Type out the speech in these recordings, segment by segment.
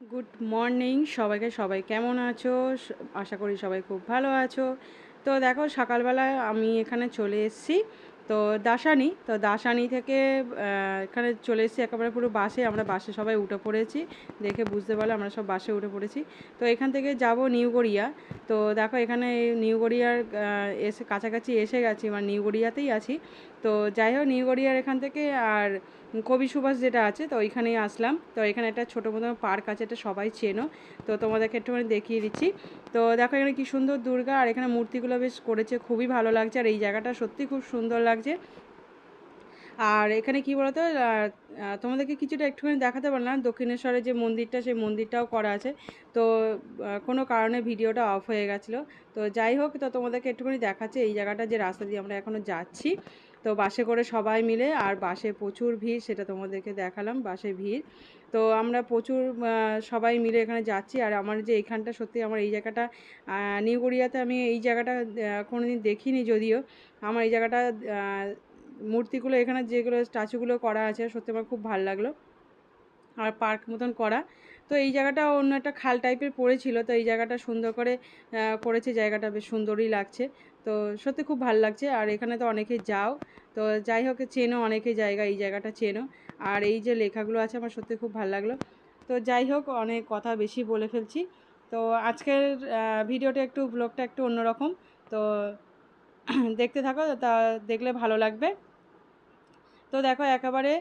Good morning সবাইকে, সবাই কেমন আছো? আশা করি সবাই খুব ভালো আছো। তো দেখো সকালবেলা আমি এখানে চলে এসেছি। তো দাসানি তো দাসানি থেকে এখানে চলে এসেছি একেবারে পুরো বাসে। আমরা বাসে সবাই উঠে পড়েছি। দেখে বুঝতে পারলে আমরা সব বাসে উঠে পড়েছি। তো এখান থেকে যাব নিউ গড়িয়া তো দেখো, এখানে নিউ গড়িয়ার এসে কাছাকাছি এসে গেছি। মানে নিউ গড়িয়াতেই আছি। তো যাই হোক নিউ গড়িয়ার এখান থেকে আর কবি সুভাষ যেটা আছে, তো ওইখানেই আসলাম। তো এখানে একটা ছোটো মতো পার্ক আছে, এটা সবাই চেনো। তো তোমাদেরকে একটুখানি দেখিয়ে দিচ্ছি। তো দেখো এখানে কি সুন্দর দুর্গা, আর এখানে মূর্তিগুলো বেশ করেছে, খুবই ভালো লাগছে। আর এই জায়গাটা সত্যি খুব সুন্দর লাগছে। আর এখানে কি বলতো তোমাদেরকে কিছুটা একটুখানি দেখাতে পারলাম। দক্ষিণেশ্বরের যে মন্দিরটা, সেই মন্দিরটাও করা আছে। তো কোনো কারণে ভিডিওটা অফ হয়ে গেছিল। তো যাই হোক, তো তোমাদেরকে একটুখানি দেখাচ্ছে এই জায়গাটা যে রাস্তা দিয়ে আমরা এখনও যাচ্ছি। তো বাসে করে সবাই মিলে আর বাসে প্রচুর ভিড়, সেটা তোমাদেরকে দেখালাম, বাসে ভিড়। তো আমরা প্রচুর সবাই মিলে এখানে যাচ্ছি। আর আমার যে এইখানটা সত্যি আমার এই জায়গাটা নিউ গড়িয়াতে আমি এই জায়গাটা কোনোদিন দেখিনি যদিও। আমার এই জায়গাটা মূর্তিগুলো এখানে যেগুলো স্ট্যাচুগুলো করা আছে, সত্যি আমার খুব ভালো লাগল। আর পার্ক মতন করা। তো এই জায়গাটা অন্য একটা খাল টাইপের পড়েছিল, তো এই জায়গাটা সুন্দর করে করেছে, জায়গাটা বেশ সুন্দরই লাগছে। তো সত্যি খুব ভালো লাগছে। আর এখানে তো অনেকে যাও। তো যাই হোক, চেনো অনেকে জায়গা, এই জায়গাটা চেনো। আর এই যে লেখাগুলো আছে, আমার সত্যি খুব ভালো লাগল। তো যাই হোক, অনেক কথা বেশি বলে ফেলছি। তো আজকের ভিডিওটা একটু ব্লগটা একটু অন্যরকম। তো দেখতে থাকো, তা দেখলে ভালো লাগবে। তো দেখো, একেবারে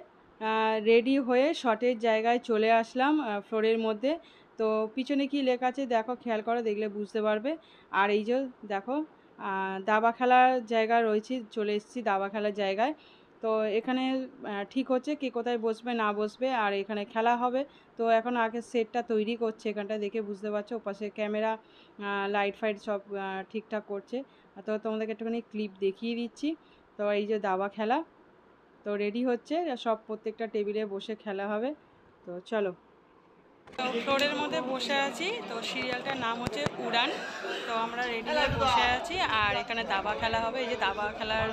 রেডি হয়ে শটের জায়গায় চলে আসলাম ফ্লোরের মধ্যে। তো পিছনে কি লেখা আছে, দেখো, খেয়াল করো, দেখলে বুঝতে পারবে। আর এই যে দেখো দাবা খেলার জায়গা রয়েছে, চলে এসেছি দাবা খেলার জায়গায়। তো এখানে ঠিক হচ্ছে কে কোথায় বসবে, না বসবে, আর এখানে খেলা হবে। তো এখন আগে সেটটা তৈরি করছে এখানটা, দেখে বুঝতে পারছ। ওপাশে ক্যামেরা লাইট ফাইট সব ঠিকঠাক করছে। তো তোমাদেরকে একটুখানি ক্লিপ দেখিয়ে দিচ্ছি। তো এই যে দাবা খেলা, তো রেডি হচ্ছে। সব প্রত্যেকটা টেবিলে বসে খেলা হবে। তো চলো। ফ্লোরের মধ্যে বসে আছি। তো সিরিয়ালটার নাম হচ্ছে উড়ান। তো আমরা রেডি হয়ে বসে আছি। আর এখানে দাবা খেলা হবে। এই যে দাবা খেলার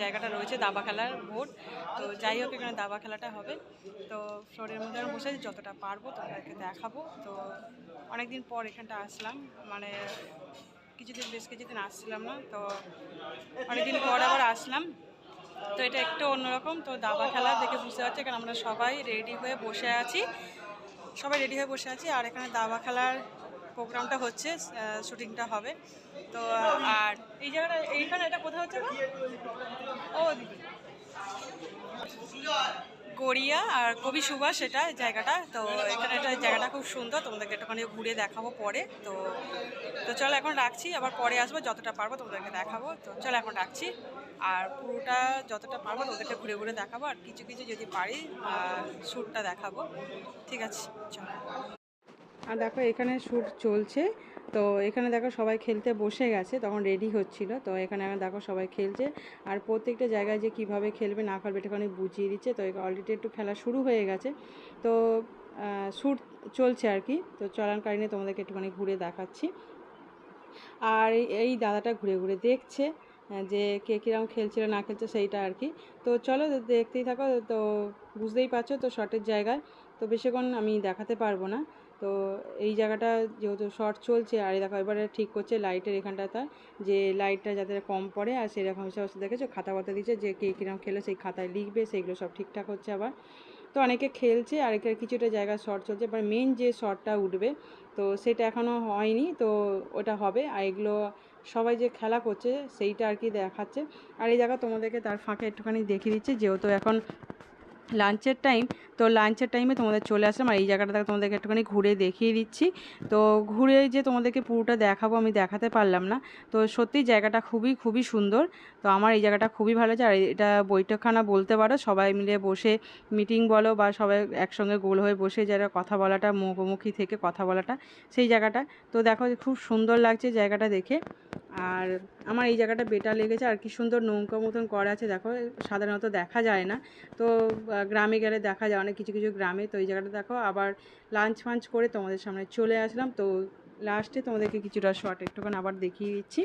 জায়গাটা রয়েছে, দাবা খেলার বোর্ড। তো যাই হোক, এখানে দাবা খেলাটা হবে। তো ফ্লোরের মধ্যে আমরা বসে আছি। যতটা পারব তোমাদেরকে দেখাবো। তো অনেকদিন পর এখানটা আসলাম। মানে কিছুদিন, বেশ কিছুদিন আসছিলাম না। তো অনেকদিন পর আবার আসলাম। তো এটা একটু অন্যরকম। তো দাবা খেলা দেখে বুঝতে পারছি কারণ আমরা সবাই রেডি হয়ে বসে আছি। সবাই রেডি হয়ে বসে আছি। আর এখানে দাবা খেলার প্রোগ্রামটা হচ্ছে শুটিংটা হবে। তো, আর এই জায়গাটা, এইখানে এটা কোথায় হচ্ছে? ও, দিদি। গড়িয়া আর কবি সুভাষ, এটা জায়গাটা। তো এখানে এটা জায়গাটা খুব সুন্দর, তোমাদেরকে একটুখানি ঘুরে দেখাবো পরে। তো তো চলো এখন রাখছি, আবার পরে আসব, যতটা পারব তোমাদেরকে দেখাবো। তো চলো এখন রাখছি, আর পুরোটা যতটা পারব তোমাদেরকে ঘুরে ঘুরে দেখাবো, আর কিছু কিছু যদি পারি শ্যুটটা দেখাবো। ঠিক আছে, চলো। আর দেখো এখানে শ্যুট চলছে। তো এখানে দেখো সবাই খেলতে বসে গেছে, তখন রেডি হচ্ছিল। তো এখানে এখন দেখো সবাই খেলছে। আর প্রত্যেকটা জায়গায় যে কীভাবে খেলবে না খেলবে এটাখানে বুঝিয়ে দিচ্ছে। তো অলরেডি একটু খেলা শুরু হয়ে গেছে। তো শ্যুট চলছে আর কি। তো চলানকালীনে তোমাদেরকে একটুখানি ঘুরে দেখাচ্ছি। আর এই দাদাটা ঘুরে ঘুরে দেখছে যে কে কীরকম খেলছিল, না খেলছে সেইটা আর কি। তো চলো দেখতেই থাকো। তো বুঝতেই পারছ, তো শর্টের জায়গায়। তো বেশিক্ষণ আমি দেখাতে পারব না। তো এই জায়গাটা যেহেতু শর্ট চলছে, আর দেখো এবারে ঠিক করছে লাইটের এখানটাতে যে লাইটটা যাতে কম পড়ে, আর সেরকম হিসাবে দেখেছ খাতা পাতা দিচ্ছে যে কে কীরকম খেলে, সেই খাতায় লিখবে, সেইগুলো সব ঠিকঠাক হচ্ছে আবার। তো অনেকে খেলছে, আর কিছুটা জায়গা শর্ট চলছে এবার মেন যে শর্টটা উঠবে, তো সেটা এখনও হয়নি, তো ওটা হবে। আর এগুলো সবাই যে খেলা করছে, সেইটা আর কি দেখাচ্ছে। আর এই জায়গা তোমাদেরকে তার ফাঁকে একটুখানি দেখিয়ে দিচ্ছে, যেহেতু এখন লাঞ্চের টাইম, তো লাঞ্চের টাইমে তোমাদের চলে আসলাম আর এই জায়গাটা তোমাদেরকে একটুখানি ঘুরে দেখিয়ে দিচ্ছি। তো ঘুরে যে তোমাদেরকে পুরোটা দেখাবো আমি দেখাতে পারলাম না। তো সত্যি জায়গাটা খুবই খুবই সুন্দর। তো আমার এই জায়গাটা খুবই ভালো লাগছে। আর এটা বৈঠকখানা বলতে পারো, সবাই মিলে বসে মিটিং বলো বা সবাই একসঙ্গে গোল হয়ে বসে যারা কথা বলাটা, মুখোমুখি থেকে কথা বলাটা, সেই জায়গাটা। তো দেখো খুব সুন্দর লাগছে জায়গাটা দেখে। আর আমার এই জায়গাটা বেটার লেগেছে। আর কি সুন্দর নৌকা মতন করা আছে, দেখো, সাধারণত দেখা যায় না। তো গ্রামে গেলে দেখা যায়, অনেক কিছু কিছু গ্রামে। তো এই জায়গাটা দেখো, আবার লাঞ্চ ফাঞ্চ করে তোমাদের সামনে চলে আসলাম। তো লাস্টে তোমাদেরকে কিছুটা শর্ট একটুখানি আবার দেখিয়ে দিচ্ছি।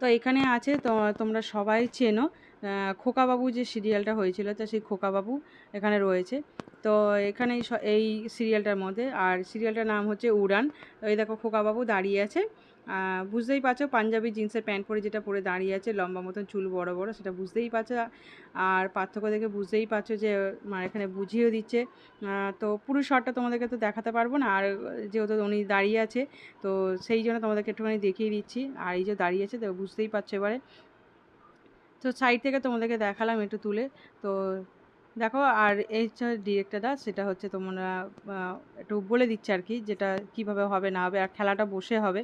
তো এখানে আছে তো, তোমরা সবাই চেনো খোকাবাবু যে সিরিয়ালটা হয়েছিল, তো সেই খোকাবাবু এখানে রয়েছে। তো এখানে এই সিরিয়ালটার মধ্যে। আর সিরিয়ালটার নাম হচ্ছে উড়ান। এই দেখো, খোকাবাবু দাঁড়িয়ে আছে। বুঝতেই পারছ, পাঞ্জাবি জিন্সের প্যান্ট পরে যেটা পরে দাঁড়িয়ে আছে, লম্বা মতন চুল বড় বড়, সেটা বুঝতেই পারছ। আর পার্থক্য দেখে বুঝতেই পারছ যে মানে এখানে বুঝিয়েও দিচ্ছে। তো পুরো শটটা তোমাদেরকে তো দেখাতে পারব না। আর যেহেতু উনি দাঁড়িয়ে আছে, তো সেই জন্য তোমাদেরকে একটুখানি দেখিয়ে দিচ্ছি। আর এই যে দাঁড়িয়ে আছে তো বুঝতেই পারছ এবারে। তো সাইড থেকে তোমাদেরকে দেখালাম একটু তুলে। তো দেখো, আর এই যে ডিরেক্টরটা সেটা হচ্ছে তোমরা একটু বলে দিচ্ছে আর কি যেটা কীভাবে হবে, না হবে, আর খেলাটা বসে হবে।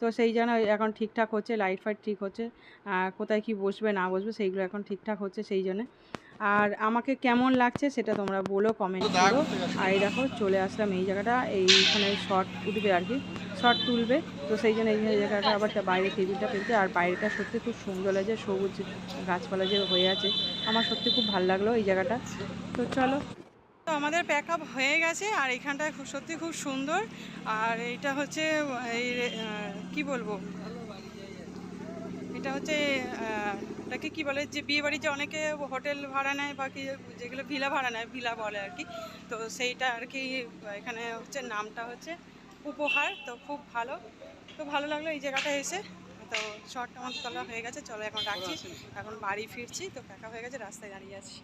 তো সেই জন্য এখন ঠিকঠাক হচ্ছে লাইট ফাইট ঠিক হচ্ছে। কোথায় কি বসবে, না বসবে, সেইগুলো এখন ঠিকঠাক হচ্ছে সেই জন্যে। আর আমাকে কেমন লাগছে সেটা তোমরা বলো কমেন্ট করো। আর এই দেখো, চলে আসলাম এই জায়গাটা, এইখানে শর্ট উঠবে আর কি শর্ট তুলবে। তো সেই জন্য এই জায়গাটা আবার বাইরে টেবিলটা পেয়েছে আর বাইরেটা সত্যি খুব সুন্দর লাগছে সবুজ গাছপালা যে হয়ে আছে। আমার সত্যি খুব ভালো লাগল এই জায়গাটা। তো চলো। তো আমাদের প্যাক আপ হয়ে গেছে, আর এখানটা সত্যি খুব সুন্দর। আর এইটা হচ্ছে, এই কি বলব? এটা হচ্ছে এটাকে কি বলে? যে বিয়ে বাড়ি যে অনেকে হোটেল ভাড়া নেয় বা কি যেগুলো ভিলা ভাড়া নেয়, ভিলা বলে আর কি। তো সেইটা আর কি, এখানে হচ্ছে, নামটা হচ্ছে উপহার, তো খুব ভালো। তো ভালো লাগল এই জায়গাটা এসে। তো শর্টটা আমার তোলা হয়ে গেছে, চলো এখন রাখছি। এখন বাড়ি ফিরছি, তো প্যাকা হয়ে গেছে, রাস্তায় দাঁড়িয়ে আছি।